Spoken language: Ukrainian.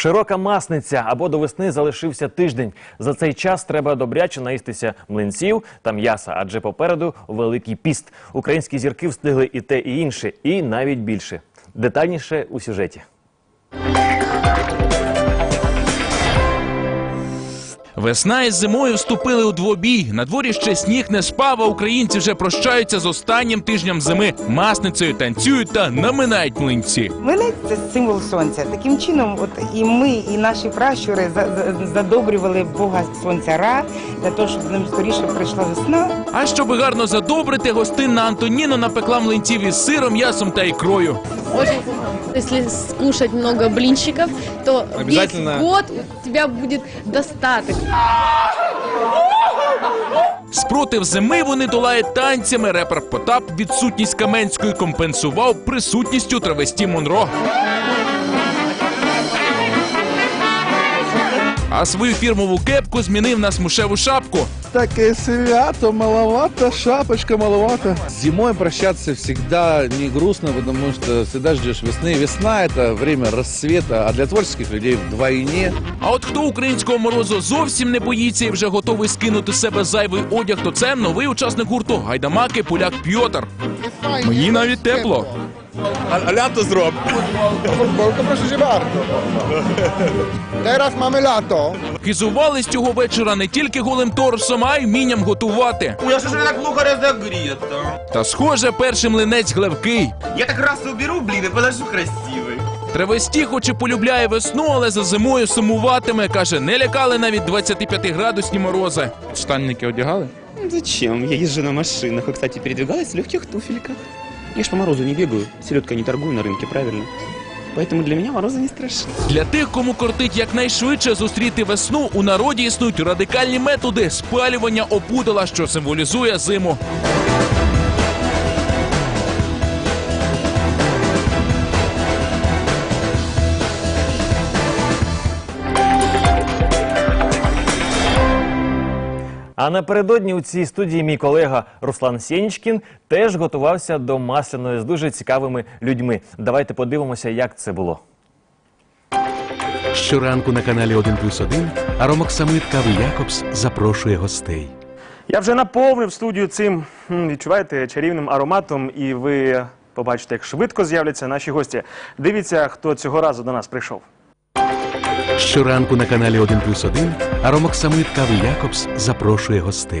Широка масниця або до весни залишився тиждень. За цей час треба добряче наїстися млинців та м'яса, адже попереду великий піст. Українські зірки встигли і те, і інше, і навіть більше. Детальніше у сюжеті. Весна із зимою вступили у двобій. На дворі ще сніг не спав, а українці вже прощаються з останнім тижнем зими. Масницею танцюють та наминають млинці. Милець це символ сонця. Таким чином, от і ми, і наші пращури за- за- задобрювали Бога сонця Ра для того, щоб з ним скоріше прийшла весна. А щоб гарно задобрити, гостинна Антоніна напекла млинців із сиром, м'ясом та ікрою. Очень если скушать много блинчиков, то Обязательно. весь год у тебя будет достаток. Спротив зими вони долають танцями. Репер Потап відсутність Каменської компенсував присутністю травесті Монро. А свою фірмову кепку змінив на смушеву шапку. Такое свято, маловато, шапочка маловато. Зимой прощаться всегда не грустно, потому что всегда ждешь весны. Весна — это время рассвета, а для творческих людей вдвойне. А от хто українського морозу зовсім не боїться і вже готовий скинути з себе зайвий одяг, то це новий учасник гурту Гайдамаки Поляк Пьотр. Мені навіть тепло. Proszę cię bardzo. Teraz mamy lato. Хизувались цього вечора не тільки голим торсом, а й вмінням готувати. Я что же так плохо разогрето? Та схоже, перший млинець глевкий. Я так раз уберу, блин, и подожду красивый. Травесті, хоч і полюбляє весну, але за зимою сумуватиме. Каже, не лякали навіть 25-градусні морози. Штанники одягали? Зачем? Я езжу на машинах и, кстати, передвигалась в легких туфельках. Я ж по морозу не бегаю, селедкой не торгую на рынке, правильно? Поэтому для меня морозы не страшны. Для тих, кому кортить якнайшвидше зустріти весну, у народі існують радикальні методи спалювання опудала, що символізує зиму. А напередодні у цій студії мій колега Руслан Сєнічкін теж готувався до масляної з дуже цікавими людьми. Давайте подивимося, як це було. Щоранку на каналі 1 плюс 1 Аромоксамит Кави Якобс запрошує гостей. Я вже наповнив студію цим м, відчуваєте чарівним ароматом, і ви побачите, як швидко з'являться наші гості. Дивіться, хто цього разу до нас прийшов. Щоранку на каналі 1 плюс 1 Аромоксамит Кави Якобс запрошує гостей.